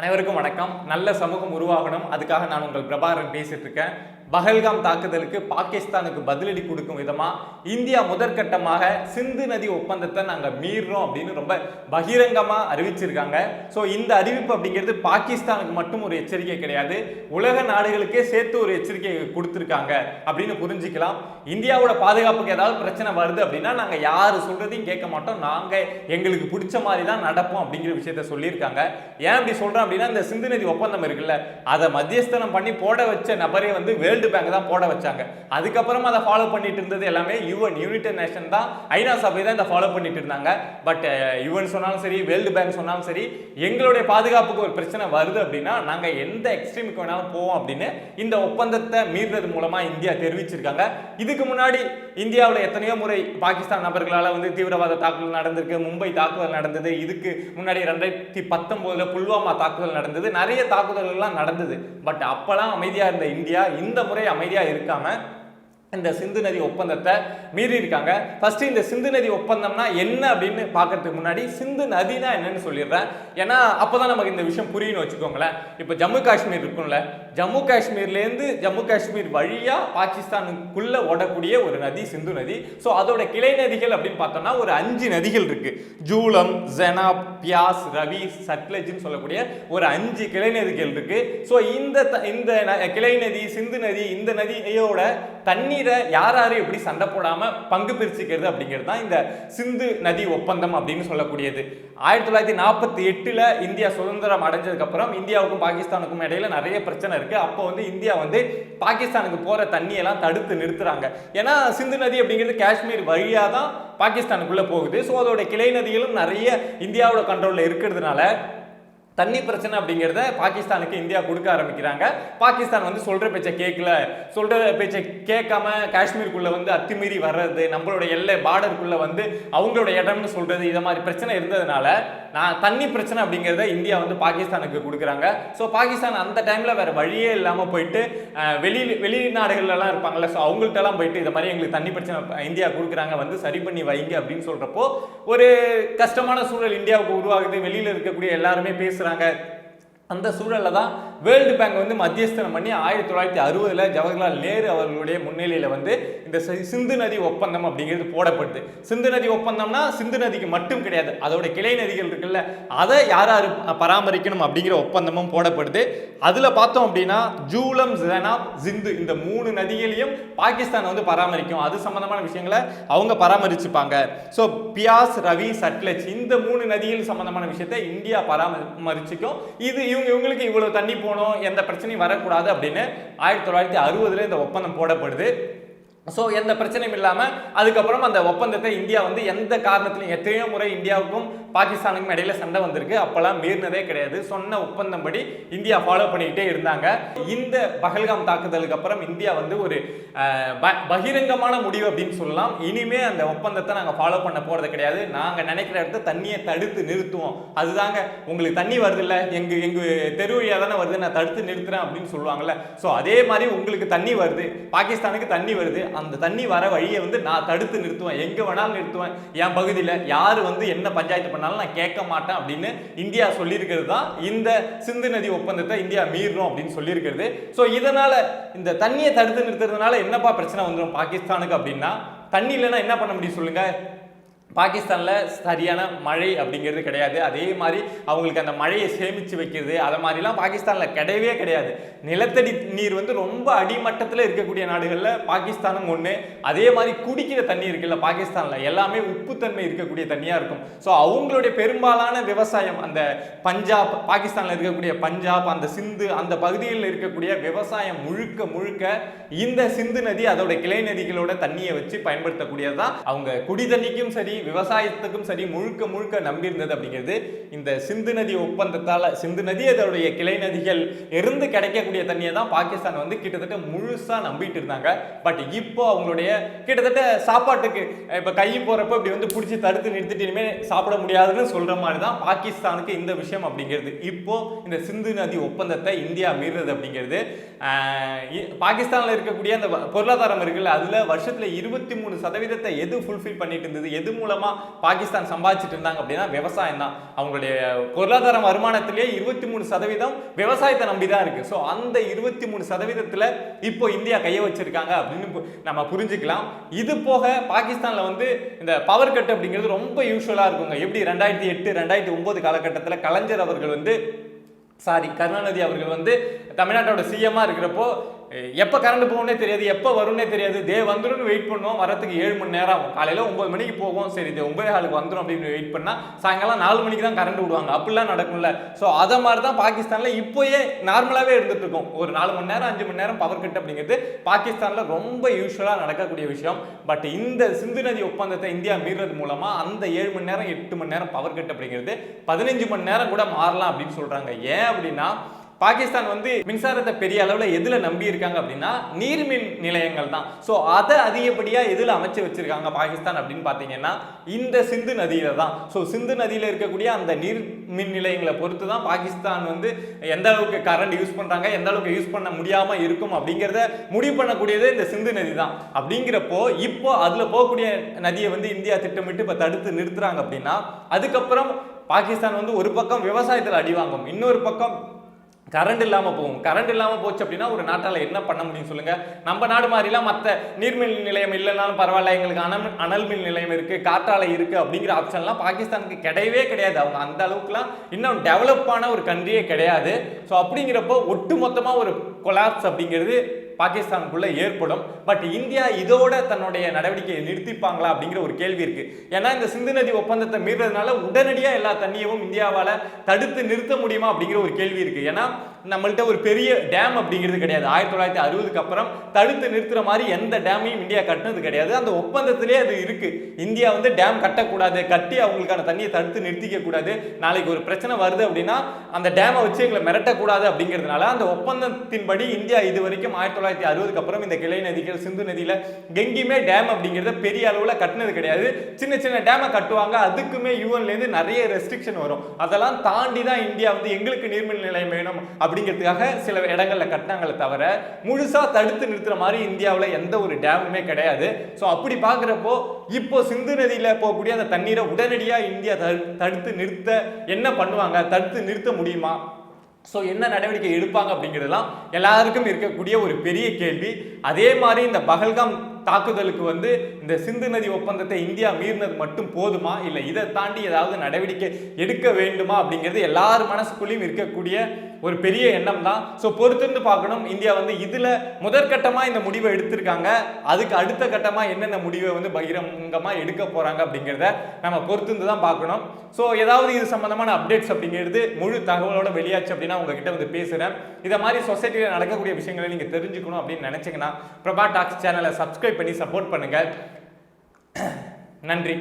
அனைவருக்கும் வணக்கம். நல்ல சமூகம் உருவாகணும். அதுக்காக நான் உங்கள் பிரபாகரன் பேசிட்டு இருக்கேன். பஹல்காம் தாக்குதலுக்கு பாகிஸ்தானுக்கு பதிலடி கொடுக்கும் விதமாக இந்தியா முதற்கட்டமாக சிந்து நதி ஒப்பந்தத்தை நாங்கள் மீறுறோம் அப்படின்னு ரொம்ப பகிரங்கமாக அறிவிச்சிருக்காங்க. ஸோ இந்த அறிவிப்பு அப்படிங்கிறது பாகிஸ்தானுக்கு மட்டும் ஒரு எச்சரிக்கை கிடையாது. உலக நாடுகளுக்கே சேர்த்து ஒரு எச்சரிக்கை கொடுத்துருக்காங்க அப்படின்னு புரிஞ்சுக்கலாம். இந்தியாவோட பாதுகாப்புக்கு ஏதாவது பிரச்சனை வருது அப்படின்னா நாங்கள் யார் சொல்றதையும் கேட்க மாட்டோம். நாங்கள் எங்களுக்கு பிடிச்ச மாதிரி தான் நடப்போம் அப்படிங்கிற விஷயத்த சொல்லியிருக்காங்க. ஏன் அப்படி சொல்றோம் அப்படின்னா இந்த சிந்து நதி ஒப்பந்தம் இருக்குல்ல அதை மத்தியஸ்தனம் பண்ணி போட வச்ச நபரே வந்து வேல் வேர்ல்டு பேங்க் தான் போட வச்சாங்க. அதுக்கப்புறம் அதை ஃபாலோ பண்ணிட்டு இருந்தது எல்லாமே யுஎன் யூனிடெட் நேஷன் தான். ஐநா சபை தான் இதை ஃபாலோ பண்ணிட்டு இருந்தாங்க. பட் யுஎன் சொன்னாலும் சரி வேர்ல்டு பேங்க் சொன்னாலும் சரி எங்களுடைய பாதுகாப்புக்கு ஒரு பிரச்சனை வருது அப்படின்னா நாங்கள் எந்த எக்ஸ்ட்ரீமுக்கு வேணாலும் போவோம் அப்படின்னு இந்த ஒப்பந்தத்தை மீறது மூலமாக இந்தியா தெரிவிச்சிருக்காங்க. இதுக்கு முன்னாடி இந்தியாவில் எத்தனையோ முறை பாகிஸ்தான் நபர்களால் வந்து தீவிரவாத தாக்குதல் நடந்திருக்கு மும்பை தாக்குதல் நடந்தது இதுக்கு முன்னாடி ரெண்டாயிரத்தி பத்தொம்போதில் புல்வாமா தாக்குதல் நடந்தது நிறைய தாக்குதல்கள்லாம் நடந்தது. பட் அப்போலாம் அமைதியாக இருந்த இந்தியா இந்த முறை அமைதியாக இருக்காமல் இந்த சிந்து நதி ஒப்பந்தத்தை மீறி இருக்காங்க. ஃபர்ஸ்ட் இந்த சிந்து நதி ஒப்பந்தம்னா என்ன அப்படின்னு பார்க்கறதுக்கு முன்னாடி சிந்து நதினா என்னன்னு சொல்லிடுறேன். ஏன்னா அப்போதான் நமக்கு இந்த விஷயம் புரியும்னு வச்சுக்கோங்களேன். இப்போ ஜம்மு காஷ்மீர் இருக்கும்ல ஜம்மு காஷ்மீர்லேருந்து ஜம்மு காஷ்மீர் வழியாக பாகிஸ்தானுக்குள்ளே ஓடக்கூடிய ஒரு நதி சிந்து நதி. ஸோ அதோட கிளை நதிகள் அப்படின்னு பார்த்தோம்னா ஒரு அஞ்சு நதிகள் இருக்கு. ஜூலம் ஜெனாப் பியாஸ் ரவி சட்லஜின்னு சொல்லக்கூடிய ஒரு அஞ்சு கிளை நதிகள் இருக்கு. ஸோ இந்த த- இந்த ந- கிளை நதி சிந்து நதி இந்த நதியோட தண்ணீரை யார் யார் எப்படி சண்டை போடாமல் பங்கு பிரிச்சுக்கிறது அப்படிங்கிறது தான் இந்த சிந்து நதி ஒப்பந்தம் அப்படின்னு சொல்லக்கூடியது. ஆயிரத்தி தொள்ளாயிரத்தி நாற்பத்தி எட்டில் இந்தியா சுதந்திரம் அடைஞ்சதுக்கப்புறம் இந்தியாவுக்கும் பாகிஸ்தானுக்கும் இடையில நிறைய பிரச்சனை இருக்குது அப்போ வந்து இந்தியா வந்து பாகிஸ்தானுக்கு போகிற தண்ணியெல்லாம் தடுத்து நிறுத்துறாங்க. ஏன்னா சிந்து நதி அப்படிங்கிறது காஷ்மீர் வழியாக தான் பாகிஸ்தானுக்குள்ளே போகுது. ஸோ அதோட கிளை நதிகளும் நிறைய இந்தியாவோட கண்ட்ரோலில் இருக்கிறதுனால தண்ணி பிரச்சனை அப்படிங்கிறத பாகிஸ்தானுக்கு இந்தியா கொடுக்க ஆரம்பிக்கிறாங்க. பாகிஸ்தான் வந்து சொல்கிற பேச்சை கேட்கல சொல்கிற பேச்சை கேட்காம காஷ்மீருக்குள்ளே வந்து அத்துமீறி வர்றது நம்மளோட எல்லை பார்டருக்குள்ளே வந்து அவங்களோட இடம்னு சொல்கிறது இதை மாதிரி பிரச்சனை இருந்ததுனால நான் தண்ணி பிரச்சனை அப்படிங்கிறத இந்தியா வந்து பாகிஸ்தானுக்கு கொடுக்குறாங்க. ஸோ பாகிஸ்தான் அந்த டைமில் வேறு வழியே இல்லாமல் போயிட்டு வெளியில் வெளி வெளிநாடுகள்ல ஸோ அவங்கள்ட்டலாம் போயிட்டு இந்த மாதிரி எங்களுக்கு தண்ணி பிரச்சனை இந்தியா கொடுக்குறாங்க வந்து சரி பண்ணி வைங்க அப்படின்னு சொல்கிறப்போ ஒரு கஷ்டமான சூழல் இந்தியாவுக்கு உருவாகுது. வெளியில் இருக்கக்கூடிய எல்லாருமே பேசுகிறாங்க அந்த சூழலில் தான் வேர்ல்டு பேங்க் வந்து மத்தியஸ்தனம் பண்ணி ஆயிரத்தி தொள்ளாயிரத்தி அறுபதில் ஜவஹர்லால் நேரு அவர்களுடைய முன்னிலையில் வந்து இந்த சிந்து நதி ஒப்பந்தம் அப்படிங்கிறது போடப்படுது. சிந்து நதி ஒப்பந்தம்னா சிந்து நதிக்கு மட்டும் கிடையாது. அதோட கிளை நதிகள் இருக்குல்ல அதை யார் யார் பராமரிக்கணும் அப்படிங்கிற ஒப்பந்தமும் போடப்படுது. அதில் பார்த்தோம் அப்படின்னா ஜூலம் ஜெனாப் சிந்து இந்த மூணு நதிகளையும் பாகிஸ்தான் வந்து பராமரிக்கும். அது சம்மந்தமான விஷயங்களை அவங்க பராமரிச்சுப்பாங்க. ஸோ பியாஸ் ரவி சட்லஜ் இந்த மூணு நதிகள் சம்மந்தமான விஷயத்தை இந்தியா பராமரிச்சுக்கும். இது இவங்க இவங்களுக்கு இவ்வளோ தண்ணி போகணும் எந்த பிரச்சனையும் வரக்கூடாது அப்படின்னு ஆயிரத்தி தொள்ளாயிரத்தி அறுபதுல இந்த ஒப்பந்தம் போடப்படுது. ஸோ எந்த பிரச்சனையும் இல்லாமல் அதுக்கப்புறம் அந்த ஒப்பந்தத்தை இந்தியா வந்து எந்த காரணத்திலையும் எத்தனையோ முறை இந்தியாவுக்கும் பாகிஸ்தானுக்கும் இடையில சண்டை வந்திருக்கு. அப்போல்லாம் மீறினதே கிடையாது. சொன்ன ஒப்பந்தம் படி இந்தியா ஃபாலோ பண்ணிக்கிட்டே இருந்தாங்க. இந்த பகல்காம் தாக்குதலுக்கு அப்புறம் இந்தியா வந்து ஒரு ப- பகிரங்கமான முடிவு அப்படின்னு சொல்லலாம். இனிமே அந்த ஒப்பந்தத்தை நாங்கள் ஃபாலோ பண்ண போறது கிடையாது. நாங்கள் நினைக்கிற இடத்த தண்ணியை தடுத்து நிறுத்துவோம். அதுதாங்க உங்களுக்கு தண்ணி வருது இல்லை எங்கள் எங்க தெரு வழியாக தானே வருது. நான் தடுத்து நிறுத்துறேன் அப்படின்னு சொல்லுவாங்கல்ல. ஸோ அதே மாதிரி உங்களுக்கு தண்ணி வருது. பாகிஸ்தானுக்கு தண்ணி வருது. அந்த தண்ணி வர வழியை வந்து நான் தடுத்து நிறுத்துவேன். எங்கே வேணாலும் நிறுத்துவேன். என் பகுதியில் யார் வந்து என்ன பஞ்சாயத்து பண்ணாலும் நான் கேட்க மாட்டேன் அப்படின்னு இந்தியா சொல்லியிருக்கிறது தான். இந்த சிந்து நதி ஒப்பந்தத்தை இந்தியா மீறணும் அப்படின்னு சொல்லியிருக்கிறது. ஸோ இதனால இந்த தண்ணியை தடுத்து நிறுத்துறதுனால என்னப்பா பிரச்சனை வந்துடும் பாகிஸ்தானுக்கு அப்படின்னா? தண்ணி இல்லைன்னா என்ன பண்ண முடியும் சொல்லுங்க? பாகிஸ்தானில் சரியான மழை அப்படிங்கிறது கிடையாது. அதே மாதிரி அவங்களுக்கு அந்த மழையை சேமித்து வைக்கிறது அதை மாதிரிலாம் பாகிஸ்தானில் கிடையவே கிடையாது. நிலத்தடி நீர் வந்து ரொம்ப அடிமட்டத்தில் இருக்கக்கூடிய நாடுகளில் பாகிஸ்தானும் ஒன்று அதே மாதிரி குடிக்கிற தண்ணி இருக்குல்ல பாகிஸ்தானில் எல்லாமே உப்புத்தன்மை இருக்கக்கூடிய தண்ணியாக இருக்கும். ஸோ அவங்களுடைய பெரும்பாலான விவசாயம் அந்த பஞ்சாப் பாகிஸ்தானில் இருக்கக்கூடிய பஞ்சாப் அந்த சிந்து அந்த பகுதிகளில் இருக்கக்கூடிய விவசாயம் முழுக்க முழுக்க இந்த சிந்து நதி அதோட கிளை நதிகளோட தண்ணியை வச்சு பயன்படுத்தக்கூடியது தான் அவங்க குடி தண்ணிக்கும் சரி விவசாயத்துக்கும் சரி முழுக்க முழுக்க நம்பியிருந்தது அப்படிங்கிறது இந்த சிந்து நதி ஒப்பந்தத்தால் சிந்து நதி அதோடைய கிளை நதிகள் இருந்து கிடைக்கக்கூடிய தண்ணியை தான் பாகிஸ்தான் வந்து கிட்டத்தட்ட முழுசா நம்பிட்டு இருந்தாங்க. பட் இப்போ அவங்களுடைய கிட்டத்தட்ட சாப்பாட்டுக்கு இப்போ கை போகிறப்ப இப்படி வந்து பிடிச்சி தடுத்து நிறுத்திட்டு சாப்பிட முடியாதுன்னு சொல்ற மாதிரி தான் பாகிஸ்தானுக்கு இந்த விஷயம் அப்படிங்கிறது. இப்போ இந்த சிந்து நதி ஒப்பந்தத்தை இந்தியா மீறுறது அப்படிங்கிறது. பாகிஸ்தானில் இருக்கக்கூடிய அந்த பொருளாதாரம் இருக்குல்ல அதுல வருஷத்துல இருபத்தி மூணு சதவீதத்தை எது ஃபுல்ஃபில் பண்ணிட்டு இருந்தது எது மூலம் மூலமாக பாகிஸ்தான் சம்பாதிச்சிட்டு இருந்தாங்க அப்படின்னா விவசாயம் தான் அவங்களுடைய பொருளாதார வருமானத்திலேயே இருபத்தி மூணு சதவீதம் விவசாயத்தை நம்பி தான் இருக்குது ஸோ அந்த இருபத்தி மூணு சதவீதத்தில் இப்போ இந்தியா கையை வச்சுருக்காங்க அப்படின்னு பு- நம்ம புரிஞ்சுக்கலாம். இது போக பாகிஸ்தானில் வந்து இந்த பவர் கட் அப்படிங்கிறது ரொம்ப யூஸ்வலாக இருக்குங்க. எப்படி ரெண்டாயிரத்தி எட்டு ரெண்டாயிரத்தி ஒம்பது காலகட்டத்தில் கலைஞர் அவர்கள் வந்து சாரி கருணாநிதி அவர்கள் வந்து தமிழ்நாட்டோட சிஎம்மாக இருக்கிறப்போ எப்போ கரண்ட் போகும்னே தெரியாது எப்போ வரும்னே தெரியாது. தே வந்துடும் வெயிட் பண்ணுவோம். வரதுக்கு ஏழு மணி நேரம் ஆகும். காலையில் ஒம்பது மணிக்கு போகும். சரி இது ஒம்பது ஆளுக்கு வந்துடும் அப்படின்னு வெயிட் பண்ணால் சாயங்காலம் நாலு மணிக்கு தான் கரண்ட் விடுவாங்க. அப்படிலாம் நடக்கும்ல. ஸோ அதை மாதிரி தான் பாகிஸ்தானில் இப்போயே நார்மலாகவே இருந்துட்டு இருக்கும். ஒரு நாலு மணி நேரம் அஞ்சு மணி நேரம் பவர் கட் அப்படிங்கிறது பாகிஸ்தானில் ரொம்ப யூஸ்வலாக நடக்கக்கூடிய விஷயம். பட் இந்த சிந்து நதி ஒப்பந்தத்தை இந்தியா மீறது மூலமாக அந்த ஏழு மணி நேரம் எட்டு மணி நேரம் பவர் கட் அப்படிங்கிறது பதினஞ்சு மணி நேரம் கூட மாறலாம் அப்படின்னு சொல்கிறாங்க ஏன் அப்படின்னா பாகிஸ்தான் வந்து மின்சாரத்தை பெரிய அளவில் எதில் நம்பி இருக்காங்க அப்படின்னா நீர்மின் நிலையங்கள் தான். ஸோ அதை அதிகப்படியாக எதில் அமைச்சு வச்சிருக்காங்க பாகிஸ்தான் அப்படின்னு பார்த்தீங்கன்னா இந்த சிந்து நதியில தான். ஸோ சிந்து நதியில் இருக்கக்கூடிய அந்த நீர் மின் நிலையங்களை பொறுத்து தான் பாகிஸ்தான் வந்து எந்த அளவுக்கு கரண்ட் யூஸ் பண்ணுறாங்க எந்த அளவுக்கு யூஸ் பண்ண முடியாமல் இருக்கும் அப்படிங்கிறத முடிவு பண்ணக்கூடியது இந்த சிந்து நதி தான். அப்படிங்கிறப்போ இப்போ அதில் போகக்கூடிய நதியை வந்து இந்தியா திட்டமிட்டு இப்போ தடுத்து நிறுத்துறாங்க அப்படின்னா அதுக்கப்புறம் பாகிஸ்தான் வந்து ஒரு பக்கம் விவசாயத்தில் அடி வாங்கும் இன்னொரு பக்கம் கரண்ட் இல்லாமல் போகும். கரண்ட் இல்லாமல் போச்சு அப்படின்னா ஒரு நாட்டால் என்ன பண்ண முடியும் சொல்லுங்கள் நம்ம நாடு மாதிரிலாம் மற்ற நீர்மின் நிலையம் இல்லைனாலும் பரவாயில்ல எங்களுக்கு அனல் அனல் மின் நிலையம் இருக்குது காற்றாலை இருக்குது அப்படிங்கிற ஆப்ஷன்லாம் பாகிஸ்தானுக்கு கிடையவே கிடையாது. அவங்க அந்த அளவுக்குலாம் இன்னும் டெவலப்பான ஒரு கண்ட்ரியே கிடையாது. ஸோ அப்படிங்கிறப்போ ஒட்டு மொத்தமாக ஒரு கொலாப்ஸ் அப்படிங்கிறது பாகிஸ்தானுக்குள்ளே ஏற்படும். பட் இந்தியா இதோட தன்னுடைய நடவடிக்கையை நிறுத்திப்பாங்களா அப்படிங்கிற ஒரு கேள்வி இருக்கு. ஏன்னா இந்த சிந்து நதி ஒப்பந்தத்தை மீறதுனால உடனடியாக எல்லா தண்ணியவும் இந்தியாவால் தடுத்து நிறுத்த முடியுமா அப்படிங்கிற ஒரு கேள்வி இருக்கு. ஏன்னா நம்மள்ட்ட ஒரு பெரிய டேம் அப்படிங்கிறது கிடையாது. ஆயிரத்தி தொள்ளாயிரத்தி அறுபதுக்கு அப்புறம் தடுத்து நிறுத்துற மாதிரி எந்த டேமையும் இந்தியா கட்டினது கிடையாது. அந்த ஒப்பந்தத்திலே அது இருக்கு. இந்தியா வந்து டேம் கட்டக்கூடாது. கட்டி அவங்களுக்கான தண்ணியை தடுத்து நிறுத்திக்க கூடாது. நாளைக்கு ஒரு பிரச்சனை வருது அப்படின்னா அந்த டேமை வச்சு எங்களை மிரட்டக்கூடாது அப்படிங்கிறதுனால அந்த ஒப்பந்தத்தின்படி இந்தியா இது வரைக்கும் ஆயிரத்தி தொள்ளாயிரத்தி அறுபதுக்கு அப்புறம் இந்த கிளை நதிகள் சிந்து நதியில எங்கேயுமே டேம் அப்படிங்கிறத பெரிய அளவில் கட்டினது கிடையாது. சின்ன சின்ன டேமை கட்டுவாங்க. அதுக்குமே யூஎன்லேருந்து நிறைய ரெஸ்ட்ரிக்ஷன் வரும். அதெல்லாம் தாண்டி தான் இந்தியா வந்து எங்களுக்கு நீர்மின் நிலையம் வேணும் அப்படிங்கிறதுக்காக சில இடங்களில் கட்டினாங்களே தவிர முழுசாக தடுத்து நிறுத்துற மாதிரி இந்தியாவில் எந்த ஒரு டேமுமே கிடையாது. ஸோ அப்படி பார்க்குறப்போ இப்போ சிந்து நதியில் போகக்கூடிய அந்த தண்ணீரை உடனடியாக இந்தியா தடுத்து நிறுத்த என்ன பண்ணுவாங்க? தடுத்து நிறுத்த முடியுமா? ஸோ என்ன நடவடிக்கை எடுப்பாங்க அப்படிங்கிறதெல்லாம் எல்லாருக்கும் இருக்கக்கூடிய ஒரு பெரிய கேள்வி. அதே மாதிரி இந்த பகல்காம் தாக்குதலுக்கு வந்து இந்த சிந்து நதி ஒப்பந்தத்தை இந்தியா மீறினது மட்டும் போதுமா? இல்லை இதை தாண்டி ஏதாவது நடவடிக்கை எடுக்க வேண்டுமா? அப்படிங்கிறது எல்லார் மனசுக்குள்ளேயும் இருக்கக்கூடிய ஒரு பெரிய எண்ணம் தான் ஸோ பொறுத்திருந்து பார்க்கணும். இந்தியா வந்து இதில் முதற்கட்டமாக இந்த முடிவை எடுத்திருக்காங்க. அதுக்கு அடுத்த கட்டமாக என்னென்ன முடிவை வந்து பகிரங்கமாக எடுக்க போகிறாங்க அப்படிங்கிறத நம்ம பொறுத்திருந்து தான் பார்க்கணும். ஸோ ஏதாவது இது சம்மந்தமான அப்டேட்ஸ் அப்படிங்கிறது முழு தகவலோட வெளியாச்சு அப்படின்னா உங்ககிட்ட வந்து பேசுகிறேன் இதை மாதிரி சொசைட்டியில் நடக்கக்கூடிய விஷயங்களை நீங்கள் தெரிஞ்சுக்கணும் அப்படின்னு நினச்சிங்கன்னா பிரபா டாக்ஸ் சேனலை சப்ஸ்கிரைப் பண்ணி சப்போர்ட் பண்ணுங்கள் நன்றி.